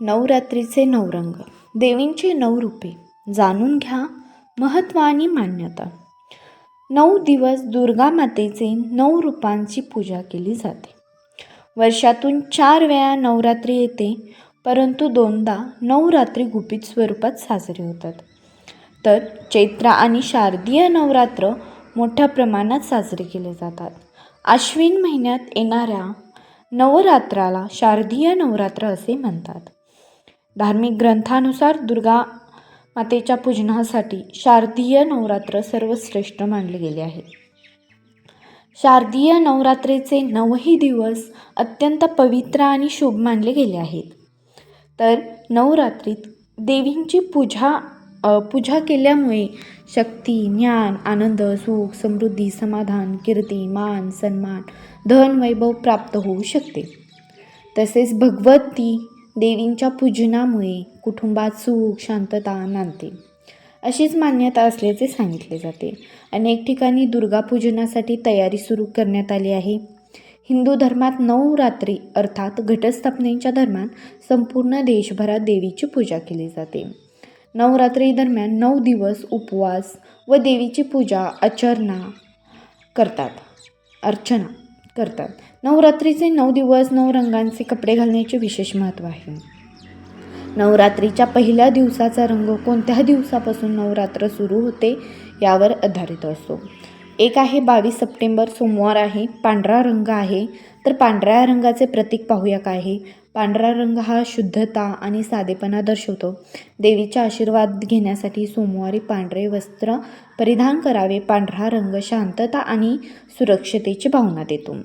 नवरात्रीचे नऊ रंग देवींचे नऊ रूपे. जाणून घ्या महत्त्व आणि मान्यता. नऊ दिवस दुर्गा मातेचे नऊ रूपांची पूजा केली जाते. वर्षातून चार वेळा नवरात्री येते परंतु दोनदा नवरात्री गुपित स्वरूपात साजरे होतात. तर चैत्र आणि शारदीय नवरात्र मोठ्या प्रमाणात साजरे केले जातात. आश्विन महिन्यात येणाऱ्या नवरात्राला शारदीय नवरात्र असे म्हणतात. धार्मिक ग्रंथानुसार दुर्गा मातेच्या पूजनासाठी शारदीय नवरात्र सर्वश्रेष्ठ मानले गेले आहे. शारदीय नवरात्रीचे नऊही दिवस अत्यंत पवित्र आणि शुभ मानले गेले आहेत. तर नवरात्रीत देवींची पूजा पूजा केल्यामुळे शक्ती ज्ञान आनंद सुख समृद्धी समाधान कीर्ती मान सन्मान धन वैभव प्राप्त होऊ शकते. तसेच भगवती देवींच्या पूजनामुळे कुटुंबात सुख शांतता नांदते. अशीच मान्यता असल्याचे सांगितले जाते. अनेक ठिकाणी दुर्गापूजनासाठी तयारी सुरू करण्यात आली आहे. हिंदू धर्मात नवरात्री अर्थात घटस्थापनेच्या दरम्यान संपूर्ण देशभरात देवीची पूजा केली जाते. नवरात्री दरम्यान नऊ दिवस उपवास व देवीची पूजा अर्चना करतात. अर्चना करतात. नवरात्रीचे नऊ दिवस नऊ रंगांचे कपडे घालण्याचे विशेष महत्त्व आहे. नवरात्रीच्या पहिल्या दिवसाचा रंग कोणत्या दिवसापासून नवरात्र सुरू होते यावर आधारित असतो. एक आहे बावीस सप्टेंबर सोमवार आहे पांढरा रंग आहे. तर पांढऱ्या रंगाचे प्रतीक पाहूया काय आहे. पांढरा रंग हा शुद्धता आणि साधेपणा दर्शवतो. देवीचा आशीर्वाद घेण्यासाठी सोमवारी पांढरे वस्त्र परिधान करावे. पांढरा रंग शांतता आणि सुरक्षतेची भावना देतो.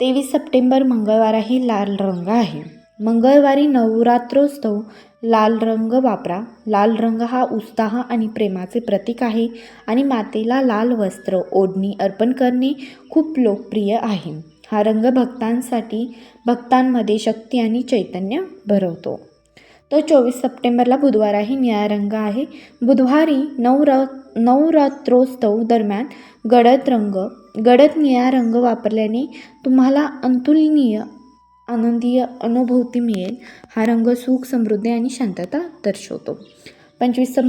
तेवीस सप्टेंबर मंगळवार लाल रंग आहे. मंगळवारी नवरात्रोत्सव. लाल रंग वापरा. लाल रंग हा उत्साह आणि प्रेमाचे प्रतीक आहे आणि मातेला लाल वस्त्र ओढणी अर्पण करणे खूप लोकप्रिय आहे. हा रंग भक्तांसाठी भक्तांमध्ये शक्ती आणि चैतन्य भरवतो. तो चोवीस सप्टेंबरला बुधवार आहे निळा रंग आहे. बुधवारी नवरा नवरात्रोत्सव दरम्यान गडद रंग गडद निळा रंग वापरल्याने तुम्हाला अंतुलनीय आनंदीय अनुभूती मिळेल. हा रंग सुख समृद्धी आणि शांतता दर्शवतो. पंचवीस सप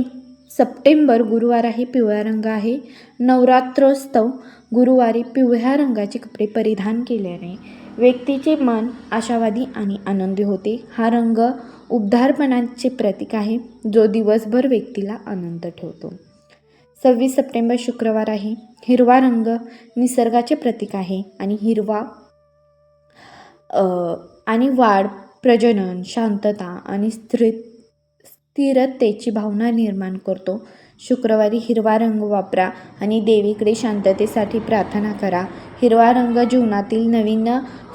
सप्टेंबर गुरुवार पिवळा रंग आहे. नवरात्रोत्सव गुरुवारी पिवळ्या रंगाचे कपडे परिधान केल्याने व्यक्तीचे मन आशावादी आणि आनंदी होते. हा रंग उबदारपणाचे प्रतीक आहे जो दिवसभर व्यक्तीला आनंद ठेवतो. सव्वीस सप्टेंबर शुक्रवार आहे. हिरवा रंग निसर्गाचे प्रतीक आहे आणि हिरवा आणि वाढ प्रजनन शांतता आणि स्थिर स्थिरतेची भावना निर्माण करतो. शुक्रवारी हिरवा रंग वापरा आणि देवीकडे शांततेसाठी प्रार्थना करा. हिरवा रंग जीवनातील नवीन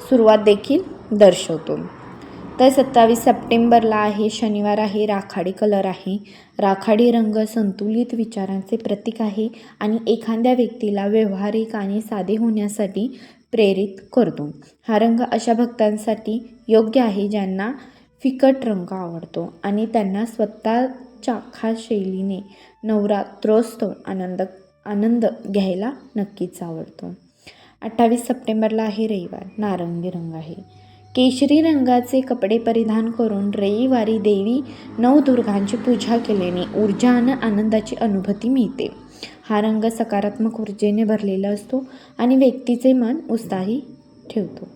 सुरुवात देखील दर्शवतो. तर सत्तावीस सप्टेंबरला आहे शनिवार आहे राखाडी कलर आहे. राखाडी रंग संतुलित विचारांचे प्रतीक आहे आणि एखाद्या व्यक्तीला व्यवहारिक आणि साधे होण्यासाठी प्रेरित करतो. हा रंग अशा भक्तांसाठी योग्य आहे ज्यांना फिकट रंग आवडतो आणि त्यांना स्वतःच्या खास शैलीने नवरात्रोत्सव आनंद आनंद घ्यायला नक्कीच आवडतो. अठ्ठावीस सप्टेंबरला आहे रविवार नारंगी रंग आहे. केशरी रंगाचे कपडे परिधान करून रविवारी देवी नवदुर्गांची पूजा केल्याने ऊर्जा आणि आनंदाची अनुभूती मिळते. हा रंग सकारात्मक ऊर्जेने भरलेला असतो आणि व्यक्तीचे मन उत्साही ठेवतो.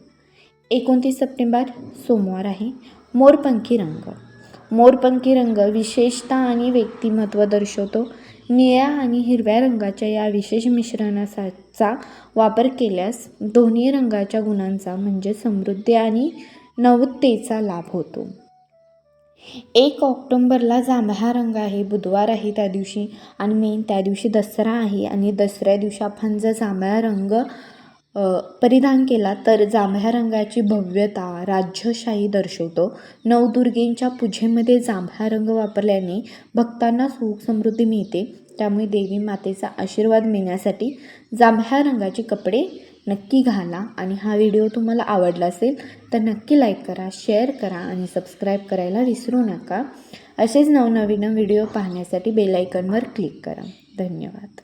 एकोणतीस सप्टेंबर सोमवार आहे. मोरपंखी रंग. मोरपंखी रंग विशेषता आणि व्यक्तिमत्व दर्शवतो. निळ्या आणि हिरव्या रंगाच्या या विशेष मिश्रणाचा वापर केल्यास दोन्ही रंगाच्या गुणांचा म्हणजे समृद्धी आणि नवतेचा लाभ होतो. एक ऑक्टोंबरला जांभळा रंग आहे बुधवार आहे त्या दिवशी आणि मेन त्या दिवशी दसरा आहे आणि दसऱ्या दिवशी आपण जर जांभळा रंग परिधान केला तर जांभळ्या रंगाची भव्यता राज्यशाही दर्शवतो. नवदुर्गेंच्या पूजेमध्ये जांभळा रंग वापरल्याने भक्तांना सुख समृद्धी मिळते. त्यामुळे देवी मातेचा आशीर्वाद मिळण्यासाठी जांभळ्या रंगाचे कपडे नक्की घाला. आणि हा व्हिडिओ तुम्हाला आवडला असेल तर नक्की लाईक करा शेअर करा आणि सबस्क्राईब करायला विसरू नका. असेच नवनवीन व्हिडिओ पाहण्यासाठी बेलायकनवर क्लिक करा. धन्यवाद.